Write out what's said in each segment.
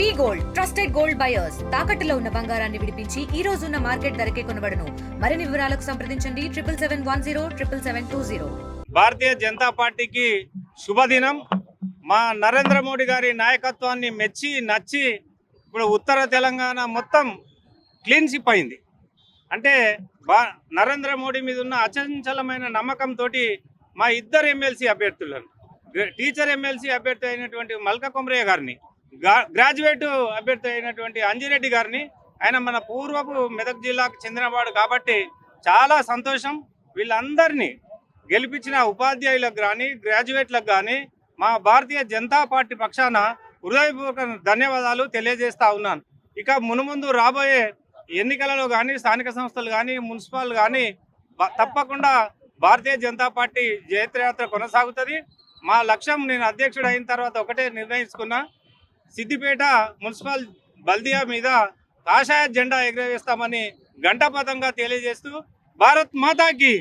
V gold trusted gold buyers తాకట్టులో ఉన్న బంగారాన్ని విడిపించి ఈ రోజు ఉన్న మార్కెట్ ధరకే కొనబడను. మరిన్ని వివరాలకు సంప్రదించండి triple seven one zero triple seven two zero. Bharatiya Janata పార్టీకి శుభదినం. మా నరేంద్ర మోడీ గారి నాయకత్వాన్ని మెచ్చి నచ్చి ఇప్పుడు ఉత్తర తెలంగాణ మొత్తం క్లీన్షిప్ అయింది. అంటే నరేంద్ర మోడీ మీద ఉన్న అచంచలమైన నమ్మకంతో మా ఇద్దరు ఎమ్మెల్సీ అభ్యర్థులను టీచర్ ఎమ్మెల్సీ అభ్యర్థి అయినటువంటి మల్కా కొమరయ్య గారిని గ్రాడ్యుయేట్ అభ్యర్థి అయినటువంటి అంజిరెడ్డి గారిని ఆయన మన పూర్వపు మెదక్ జిల్లాకు చెందినవాడు కాబట్టి చాలా సంతోషం. వీళ్ళందరినీ గెలిపించిన ఉపాధ్యాయులకు కానీ గ్రాడ్యుయేట్లకు కానీ మా భారతీయ జనతా పార్టీ పక్షాన హృదయపూర్వక ధన్యవాదాలు తెలియజేస్తా ఉన్నాను. ఇక మునుముందు రాబోయే ఎన్నికలలో కానీ స్థానిక సంస్థలు కానీ మున్సిపల్ కానీ తప్పకుండా భారతీయ జనతా పార్టీ జయత్రయాత్ర కొనసాగుతుంది. మా లక్ష్యం నేను అధ్యక్షుడు అయిన తర్వాత ఒకటే నిర్ణయించుకున్నా. సిద్దిపేట మున్సిపల్ బల్దియా మీద కాషాయ జెండా ఎగరవేస్తామని గంటపథంగా తెలియజేస్తూ భారత్ మాతాకి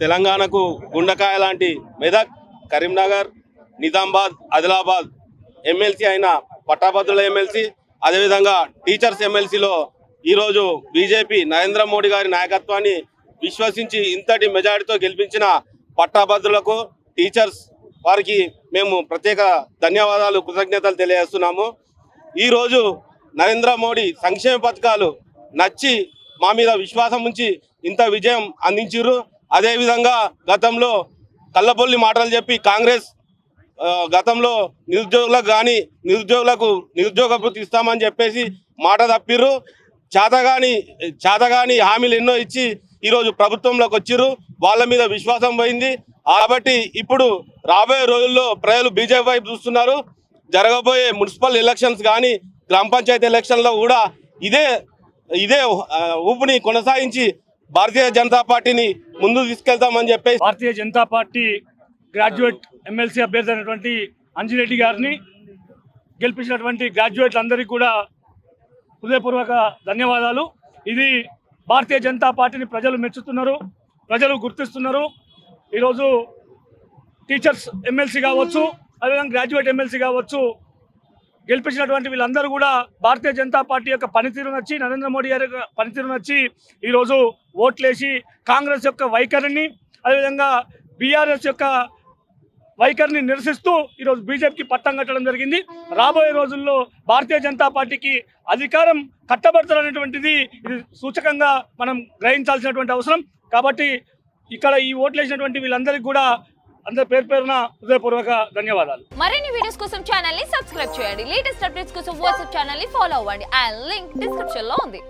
తెలంగాణకు గుండకాయ లాంటి మెదక్ కరీంనగర్ నిజామాబాద్ ఆదిలాబాద్ ఎమ్మెల్సీ అయిన పట్టాభద్రుల ఎమ్మెల్సీ అదేవిధంగా టీచర్స్ ఎమ్మెల్సీలో ఈరోజు బీజేపీ నరేంద్ర మోడీ గారి నాయకత్వాన్ని విశ్వసించి ఇంతటి మెజారిటీతో గెలిపించిన పట్టాభద్రులకు టీచర్స్ వారికి మేము ప్రత్యేక ధన్యవాదాలు కృతజ్ఞతలు తెలియజేస్తున్నాము. ఈరోజు నరేంద్ర మోడీ సంక్షేమ పథకాలు నచ్చి మా మీద విశ్వాసం ఉంచి ఇంత విజయం అందించారు అదేవిధంగా గతంలో కళ్ళబొల్లి మాటలు చెప్పి కాంగ్రెస్ గతంలో నిరుద్యోగులకు కానీ నిరుద్యోగులకు నిరుద్యోగ భృతి ఇస్తామని చెప్పేసి మాట తప్పిర్రు. చేతగాని చేతగాని హామీలు ఎన్నో ఇచ్చి ఈరోజు ప్రభుత్వంలోకి వచ్చిర్రు. వాళ్ళ మీద విశ్వాసం పోయింది. కాబట్టి ఇప్పుడు రాబోయే రోజుల్లో ప్రజలు బీజేపీ వైపు చూస్తున్నారు. జరగబోయే మున్సిపల్ ఎలక్షన్స్ కానీ గ్రామ పంచాయతీ ఎలక్షన్లో కూడా ఇదే ఇదే ఊపుని కొనసాగించి భారతీయ జనతా పార్టీని ముందుకు తీసుకెళ్తామని చెప్పేసి Bharatiya Janata party graduate MLC అభ్యర్థి అయినటువంటి అంజిరెడ్డి గారిని గెలిపించినటువంటి గ్రాడ్యుయేట్లందరికీ కూడా హృదయపూర్వక ధన్యవాదాలు. ఇది భారతీయ జనతా పార్టీని ప్రజలు మెచ్చుతున్నారు ప్రజలు గుర్తిస్తున్నారు. ఈరోజు టీచర్స్ ఎమ్మెల్సీ కావచ్చు అదేవిధంగా గ్రాడ్యుయేట్ ఎమ్మెల్సీ కావచ్చు గెలిపించినటువంటి వీళ్ళందరూ కూడా భారతీయ జనతా పార్టీ యొక్క పనితీరు నచ్చి నరేంద్ర మోడీ గారి యొక్క పనితీరు నచ్చి ఈరోజు ఓట్లేసి కాంగ్రెస్ యొక్క వైఖరిని అదేవిధంగా బీఆర్ఎస్ యొక్క వైఖరిని నిరసిస్తూ ఈరోజు బీజేపీకి పట్టం కట్టడం జరిగింది. రాబోయే రోజుల్లో భారతీయ జనతా పార్టీకి అధికారం కట్టబడతారనేటువంటిది ఇది సూచకంగా మనం గ్రహించాల్సినటువంటి అవసరం. కాబట్టి ఇక్కడ ఈ ఓట్లు వేసినటువంటి వీళ్ళందరికీ కూడా అందరి పేరు పేరున హృదయపూర్వక ధన్యవాదాలు. మరిన్ని వీడియోస్ కోసం ఛానల్ని సబ్స్క్రైబ్ చేయండి. లేటెస్ట్ అప్డేట్స్ కోసం వాట్సాప్ ఛానల్ని ఫాలో అవ్వండి. అండ్ లింక్ డిస్క్రిప్షన్లో ఉంది.